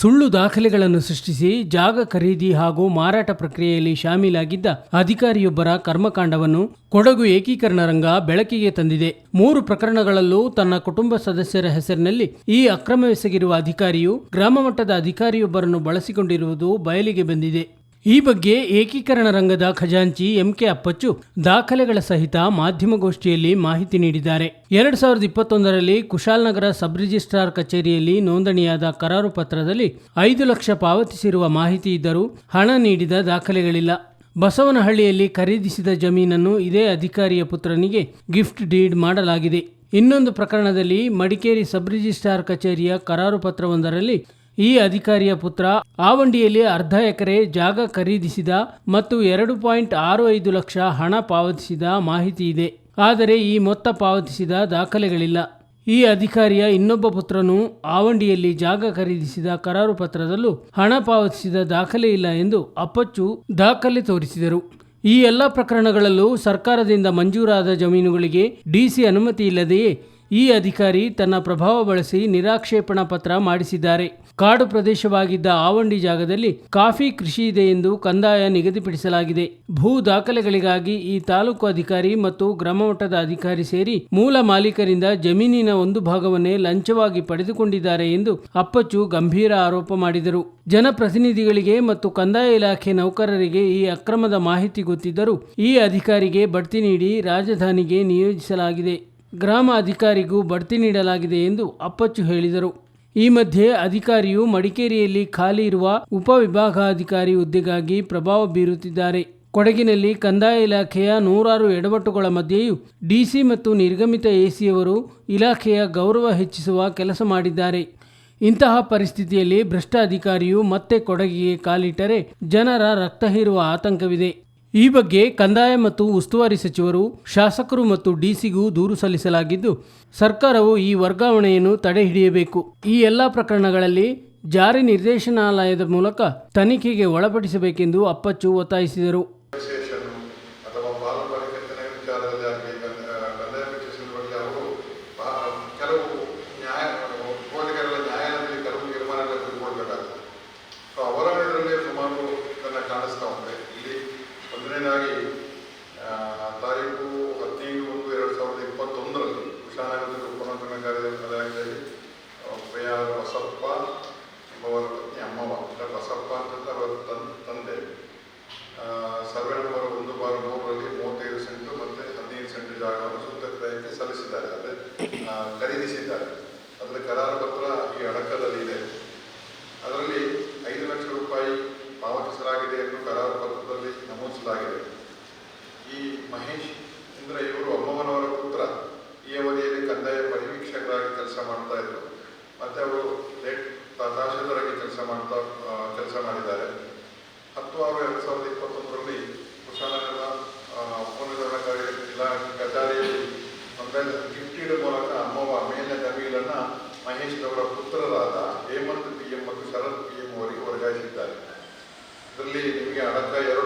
ಸುಳ್ಳು ದಾಖಲೆಗಳನ್ನು ಸೃಷ್ಟಿಸಿ ಜಾಗ ಖರೀದಿ ಹಾಗೂ ಮಾರಾಟ ಪ್ರಕ್ರಿಯೆಯಲ್ಲಿ ಶಾಮೀಲಾಗಿದ್ದ ಅಧಿಕಾರಿಯೊಬ್ಬರ ಕರ್ಮಕಾಂಡವನ್ನು ಕೊಡಗು ಏಕೀಕರಣ ರಂಗ ಬೆಳಕಿಗೆ ತಂದಿದೆ. ಮೂರು ಪ್ರಕರಣಗಳಲ್ಲೂ ತನ್ನ ಕುಟುಂಬ ಸದಸ್ಯರ ಹೆಸರಿನಲ್ಲಿ ಈ ಅಕ್ರಮವೆಸಗಿರುವ ಅಧಿಕಾರಿಯು ಗ್ರಾಮ ಮಟ್ಟದ ಅಧಿಕಾರಿಯೊಬ್ಬರನ್ನು ಬಳಸಿಕೊಂಡಿರುವುದು ಬಯಲಿಗೆ ಬಂದಿದೆ. ಈ ಬಗ್ಗೆ ಏಕೀಕರಣ ರಂಗದ ಖಜಾಂಚಿ ಎಂಕೆ ಅಪ್ಪಚ್ಚು ದಾಖಲೆಗಳ ಸಹಿತ ಮಾಧ್ಯಮಗೋಷ್ಠಿಯಲ್ಲಿ ಮಾಹಿತಿ ನೀಡಿದ್ದಾರೆ. ಎರಡ್ ಸಾವಿರದ ಇಪ್ಪತ್ತೊಂದರಲ್ಲಿ ಕುಶಾಲನಗರ ಸಬ್ ರಿಜಿಸ್ಟ್ರಾರ್ ಕಚೇರಿಯಲ್ಲಿ ನೋಂದಣಿಯಾದ ಕರಾರು ಪತ್ರದಲ್ಲಿ ಐದು ಲಕ್ಷ ಪಾವತಿಸಿರುವ ಮಾಹಿತಿ ಇದ್ದರೂ ಹಣ ನೀಡಿದ ದಾಖಲೆಗಳಿಲ್ಲ. ಬಸವನಹಳ್ಳಿಯಲ್ಲಿ ಖರೀದಿಸಿದ ಜಮೀನನ್ನು ಇದೇ ಅಧಿಕಾರಿಯ ಪುತ್ರನಿಗೆ ಗಿಫ್ಟ್ ಡೀಡ್ ಮಾಡಲಾಗಿದೆ. ಇನ್ನೊಂದು ಪ್ರಕರಣದಲ್ಲಿ ಮಡಿಕೇರಿ ಸಬ್ ರಿಜಿಸ್ಟ್ರಾರ್ ಕಚೇರಿಯ ಕರಾರು ಪತ್ರವೊಂದರಲ್ಲಿ ಈ ಅಧಿಕಾರಿಯ ಪುತ್ರ ಆವಂಡಿಯಲ್ಲಿ ಅರ್ಧ ಎಕರೆ ಜಾಗ ಖರೀದಿಸಿದ ಮತ್ತು ಎರಡು ಪಾಯಿಂಟ್ ಆರು ಐದು ಲಕ್ಷ ಹಣ ಪಾವತಿಸಿದ ಮಾಹಿತಿ ಇದೆ. ಆದರೆ ಈ ಮೊತ್ತ ಪಾವತಿಸಿದ ದಾಖಲೆಗಳಿಲ್ಲ. ಈ ಅಧಿಕಾರಿಯ ಇನ್ನೊಬ್ಬ ಪುತ್ರನು ಆವಂಡಿಯಲ್ಲಿ ಜಾಗ ಖರೀದಿಸಿದ ಕರಾರು ಪತ್ರದಲ್ಲೂ ಹಣ ಪಾವತಿಸಿದ ದಾಖಲೆ ಇಲ್ಲ ಎಂದು ಅಪ್ಪಚ್ಚು ದಾಖಲೆ ತೋರಿಸಿದರು. ಈ ಎಲ್ಲ ಪ್ರಕರಣಗಳಲ್ಲೂ ಸರ್ಕಾರದಿಂದ ಮಂಜೂರಾದ ಜಮೀನುಗಳಿಗೆ ಡಿಸಿ ಅನುಮತಿ ಇಲ್ಲದೆಯೇ ಈ ಅಧಿಕಾರಿ ತನ್ನ ಪ್ರಭಾವ ಬಳಸಿ ನಿರಾಕ್ಷೇಪಣಾ ಪತ್ರ ಮಾಡಿಸಿದ್ದಾರೆ. ಕಾಡು ಪ್ರದೇಶವಾಗಿದ್ದ ಆವಂಡಿ ಜಾಗದಲ್ಲಿ ಕಾಫಿ ಕೃಷಿ ಇದೆ ಎಂದು ಕಂದಾಯ ನಿಗದಿಪಡಿಸಲಾಗಿದೆ. ಭೂ ದಾಖಲೆಗಳಿಗಾಗಿ ಈ ತಾಲೂಕು ಅಧಿಕಾರಿ ಮತ್ತು ಗ್ರಾಮ ಮಟ್ಟದ ಅಧಿಕಾರಿ ಸೇರಿ ಮೂಲ ಮಾಲೀಕರಿಂದ ಜಮೀನಿನ ಒಂದು ಭಾಗವನ್ನೇ ಲಂಚವಾಗಿ ಪಡೆದುಕೊಂಡಿದ್ದಾರೆ ಎಂದು ಅಪ್ಪಚ್ಚು ಗಂಭೀರ ಆರೋಪ ಮಾಡಿದರು. ಜನಪ್ರತಿನಿಧಿಗಳಿಗೆ ಮತ್ತು ಕಂದಾಯ ಇಲಾಖೆ ನೌಕರರಿಗೆ ಈ ಅಕ್ರಮದ ಮಾಹಿತಿ ಗೊತ್ತಿದ್ದರೂ ಈ ಅಧಿಕಾರಿಗೆ ಬಡ್ತಿ ನೀಡಿ ರಾಜಧಾನಿಗೆ ನಿಯೋಜಿಸಲಾಗಿದೆ. ಗ್ರಾಮ ಅಧಿಕಾರಿಗೂ ಬಡ್ತಿ ನೀಡಲಾಗಿದೆ ಎಂದು ಅಪ್ಪಚ್ಚು ಹೇಳಿದರು. ಈ ಮಧ್ಯೆ ಅಧಿಕಾರಿಯು ಮಡಿಕೇರಿಯಲ್ಲಿ ಖಾಲಿ ಇರುವ ಉಪವಿಭಾಗಾಧಿಕಾರಿ ಹುದ್ದೆಗಾಗಿ ಪ್ರಭಾವ ಬೀರುತ್ತಿದ್ದಾರೆ. ಕೊಡಗಿನಲ್ಲಿ ಕಂದಾಯ ಇಲಾಖೆಯ ನೂರಾರು ಎಡವಟ್ಟುಗಳ ಮಧ್ಯೆಯೂ ಡಿಸಿ ಮತ್ತು ನಿರ್ಗಮಿತ ಎಸಿಯವರು ಇಲಾಖೆಯ ಗೌರವ ಹೆಚ್ಚಿಸುವ ಕೆಲಸ ಮಾಡಿದ್ದಾರೆ. ಇಂತಹ ಪರಿಸ್ಥಿತಿಯಲ್ಲಿ ಭ್ರಷ್ಟ ಅಧಿಕಾರಿಯು ಮತ್ತೆ ಕೊಡಗಿಗೆ ಕಾಲಿಟ್ಟರೆ ಜನರ ರಕ್ತ ಹೀರುವ ಆತಂಕವಿದೆ. ಈ ಬಗ್ಗೆ ಕಂದಾಯ ಮತ್ತು ಉಸ್ತುವಾರಿ ಸಚಿವರು, ಶಾಸಕರು ಮತ್ತು ಡಿಸಿಗೂ ದೂರು ಸಲ್ಲಿಸಲಾಗಿದ್ದು, ಸರ್ಕಾರವು ಈ ವರ್ಗಾವಣೆಯನ್ನು ತಡೆ ಹಿಡಿಯಬೇಕು. ಈ ಎಲ್ಲ ಪ್ರಕರಣಗಳಲ್ಲಿ ಜಾರಿ ನಿರ್ದೇಶನಾಲಯದ ಮೂಲಕ ತನಿಖೆಗೆ ಒಳಪಡಿಸಬೇಕೆಂದು ಅಪ್ಪಚ್ಚು ಒತ್ತಾಯಿಸಿದರು. ಅದರ ಕರಾರು ಪತ್ರ ಈ ಅಡಕದಲ್ಲಿ ಇದೆ. ಅದರಲ್ಲಿ ಐದು ಲಕ್ಷ ರೂಪಾಯಿ ಪಾವತಿಸಲಾಗಿದೆ ಎಂದು ಕರಾರು ಪತ್ರದಲ್ಲಿ ನಮೂದಿಸಲಾಗಿದೆ. ಈ ಮಹೇಶ್ ಅಂದರೆ ಇವರು ಅಮ್ಮವನವರ ಪುತ್ರ. ಈ ಅವಧಿಯಲ್ಲಿ ಕಂದಾಯ ಪರಿವೀಕ್ಷಕರಾಗಿ ಕೆಲಸ ಮಾಡ್ತಾ ಇದ್ರು. ಮತ್ತು ಅವರು ಲೇಟ್ ತಹಶೀಲ್ದಾರಾಗಿ ಕೆಲಸ ಮಾಡ್ತಾ ಕೆಲಸ ಮಾಡಿದ್ದಾರೆ ಹತ್ತು ಆರು ಎರಡು ಸಾವಿರದ ಇಪ್ಪತ್ತೊಂದರಲ್ಲಿ ಕುಶಾಲನಗರ ಉಪನಗರಣಕಾರಿ ಇಲಾಖೆ ಕಚೇರಿಯಲ್ಲಿ ಅಂದರೆ ಗಿಫ್ಟಿಡ್ ಮೂಲಕ ಅಮ್ಮವ ಮೇಲಿನ ಜಮೀನನ್ನು ಮಹೇಶ್ ಅವರ ಪುತ್ರರಾದ ಹೇಮಂತ್ ಪಿ ಎಂ ಮತ್ತು ಶರತ್ ಪಿ ಎಂ ಅವರಿಗೆ ವರ್ಗಾಯಿಸಿದ್ದಾರೆ ಇದರಲ್ಲಿ ನಿಮಗೆ ಅಡಕ ಎರಡು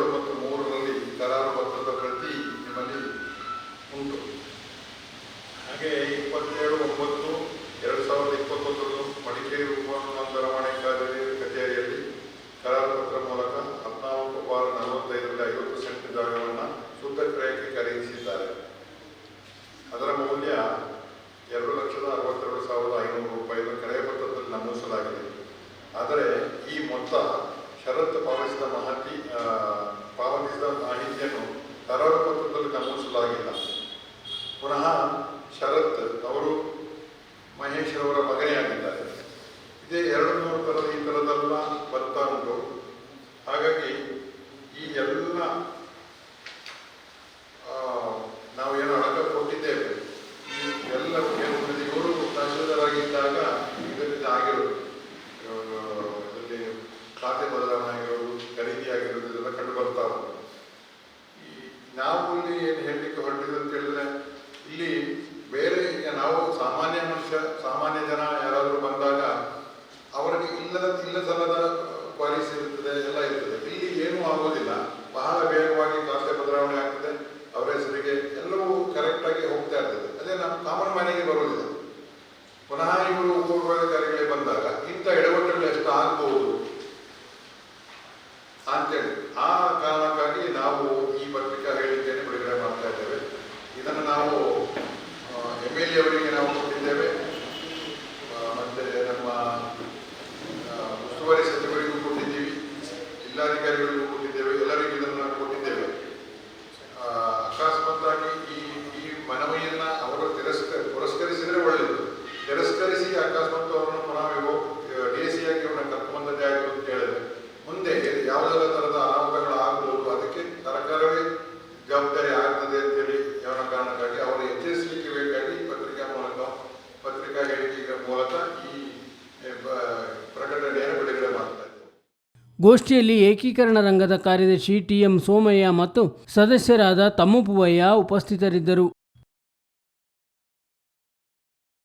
ಗೋಷ್ಠಿಯಲ್ಲಿ ಏಕೀಕರಣ ರಂಗದ ಕಾರ್ಯದರ್ಶಿ ಟಿಎಂ ಸೋಮಯ್ಯ ಮತ್ತು ಸದಸ್ಯರಾದ ತಮ್ಮಪುವಯ್ಯ ಉಪಸ್ಥಿತರಿದ್ದರು.